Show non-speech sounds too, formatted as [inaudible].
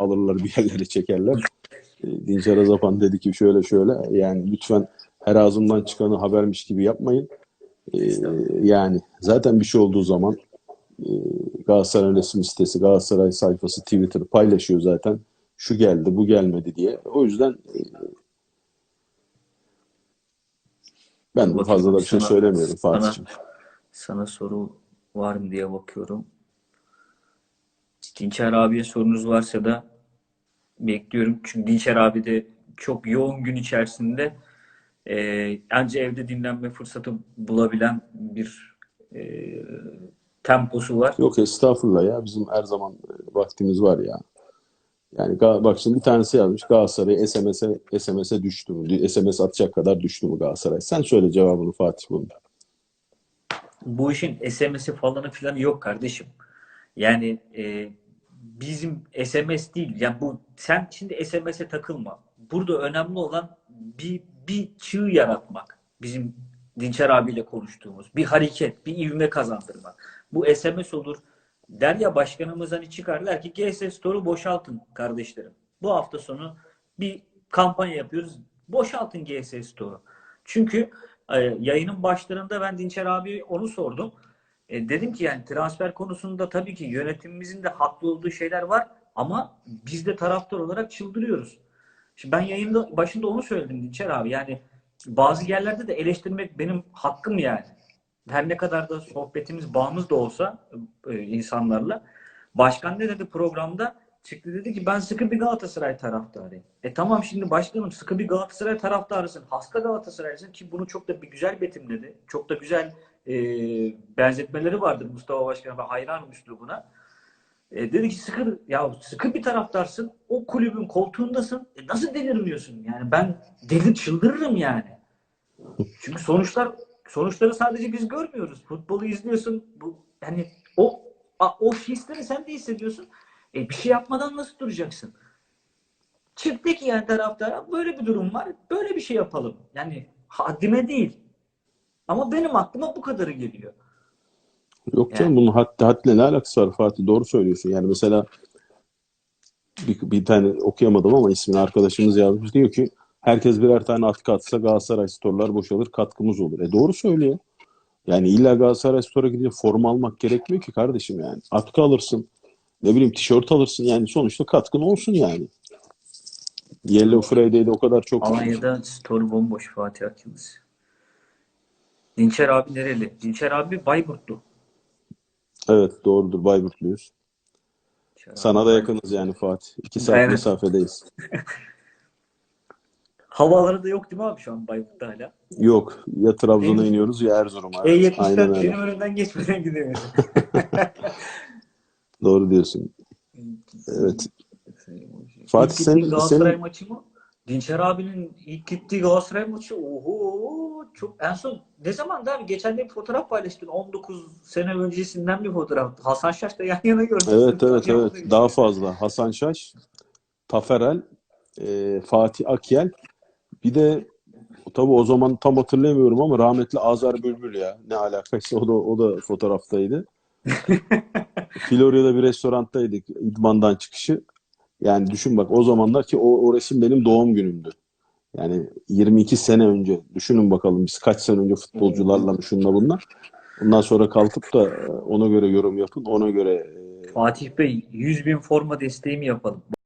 alırlar bir yerlere çekerler. E, Dinçer Azapan dedi ki şöyle şöyle yani lütfen her ağzımdan çıkanı habermiş gibi yapmayın. E, yani zaten bir şey olduğu zaman e, Galatasaray resim sitesi, Galatasaray sayfası, Twitter paylaşıyor zaten. Şu geldi, bu gelmedi diye. O yüzden e, ben de fazla da bir şey Sana- söylemiyorum sana- Fatih'ciğim. Sana soru var mı diye bakıyorum. Dinçer abiye sorunuz varsa da bekliyorum. Çünkü Dinçer abi de çok yoğun gün içerisinde e, anca evde dinlenme fırsatı bulabilen bir e, temposu var. Yok estağfurullah ya bizim her zaman e, vaktimiz var ya. Yani bak şimdi bir tanesi yazmış Galatasaray SMS'e SMS'e düştü mü? SMS atacak kadar düştü mü Galatasaray? Sen söyle cevabını Fatih bunun. Bu işin SMS'i falanı filan yok kardeşim. Yani e, bizim SMS değil. Yani bu sen şimdi SMS'e takılma. Burada önemli olan bir bir çığ yaratmak. Bizim Dinçer abiyle konuştuğumuz bir hareket, bir ivme kazandırmak. Bu SMS olur. Der ya başkanımız hani çıkarlar ki GS Store'u boşaltın kardeşlerim. Bu hafta sonu bir kampanya yapıyoruz. Boşaltın GS Store'u. Çünkü e, yayının başlarında ben Dinçer abi onu sordum. E, dedim ki yani transfer konusunda tabii ki yönetimimizin de haklı olduğu şeyler var ama biz de taraftar olarak çıldırıyoruz. Şimdi ben yayında başında onu söyledim Dinçer abi. Yani bazı yerlerde de eleştirmek benim hakkım yani. Her ne kadar da sohbetimiz, bağımız da olsa e, insanlarla. Başkan ne dedi programda? Çıktı dedi ki ben sıkı bir Galatasaray taraftarıyım. E tamam şimdi başkanım sıkı bir Galatasaray taraftarısın. Hasta Galatasaraylısın ki bunu çok da bir güzel betimledi. Çok da güzel e, benzetmeleri vardır Mustafa Başkan'a. Ben hayranım üslubuna. E, dedi ki sıkı, ya sıkı bir taraftarsın. O kulübün koltuğundasın. E, nasıl delirmiyorsun? Yani ben delir çıldırırım yani. Çünkü sonuçlar sonuçları sadece biz görmüyoruz. Futbolu izliyorsun. Bu yani o o hisleri sen de hissediyorsun. E, bir şey yapmadan nasıl duracaksın? Çık de ki yani taraftara böyle bir durum var. Böyle bir şey yapalım. Yani haddime değil. Ama benim aklıma bu kadarı geliyor. Yok canım bunun haddi, hadle ne alakası var Fatih? Doğru söylüyorsun. Yani mesela bir, bir tane okuyamadım ama ismini arkadaşımız yazmış. Diyor ki herkes birer tane atkı atsa Galatasaray storlar boşalır katkımız olur. E doğru söylüyor. Yani illa Galatasaray Store'a gidince forma almak gerekmiyor ki kardeşim yani. Atkı alırsın. Ne bileyim tişört alırsın yani sonuçta katkın olsun yani. Yellow Friday'de o kadar çok Alanya'da store bomboş Fatih Akyıldız. Dinçer abi nereli? Dinçer abi Bayburtlu. Evet doğrudur Bayburtluyuz. Dinçer abi Sana da yakınız yani Fatih. İki saat Aynen. mesafedeyiz. [laughs] Havaları da yok değil mi abi şu an Bayburt'ta hala? Yok ya Trabzon'a iniyoruz ya Erzurum'a. Aynen E74 öyle. benim önümden geçmeden gidemiyorum. [laughs] [laughs] Doğru diyorsun. Evet. Fatih İlk sen, gittiğin Galatasaray senin maçı mı? Dinçer abinin ilk gittiği Galatasaray maçı oho çok en son ne zaman abi geçen bir fotoğraf paylaştın 19 sene öncesinden bir fotoğraf. Hasan Şaş'la yan yana gördüm. evet evet evet daha fazla. Hasan Şaş, Taferel, e, Fatih Akyel bir de tabii o zaman tam hatırlamıyorum ama rahmetli Azar Bülbül ya. Ne alakaysa o da o da fotoğraftaydı. [laughs] Florya'da bir restoranttaydık idmandan çıkışı. Yani düşün bak o zamanlar ki o, o resim benim doğum günümdü. Yani 22 sene önce. Düşünün bakalım biz kaç sene önce futbolcularla şunla bunlar. Ondan sonra kalkıp da e, ona göre yorum yapın. Ona göre e, Fatih Bey 100 bin forma desteği mi yapalım?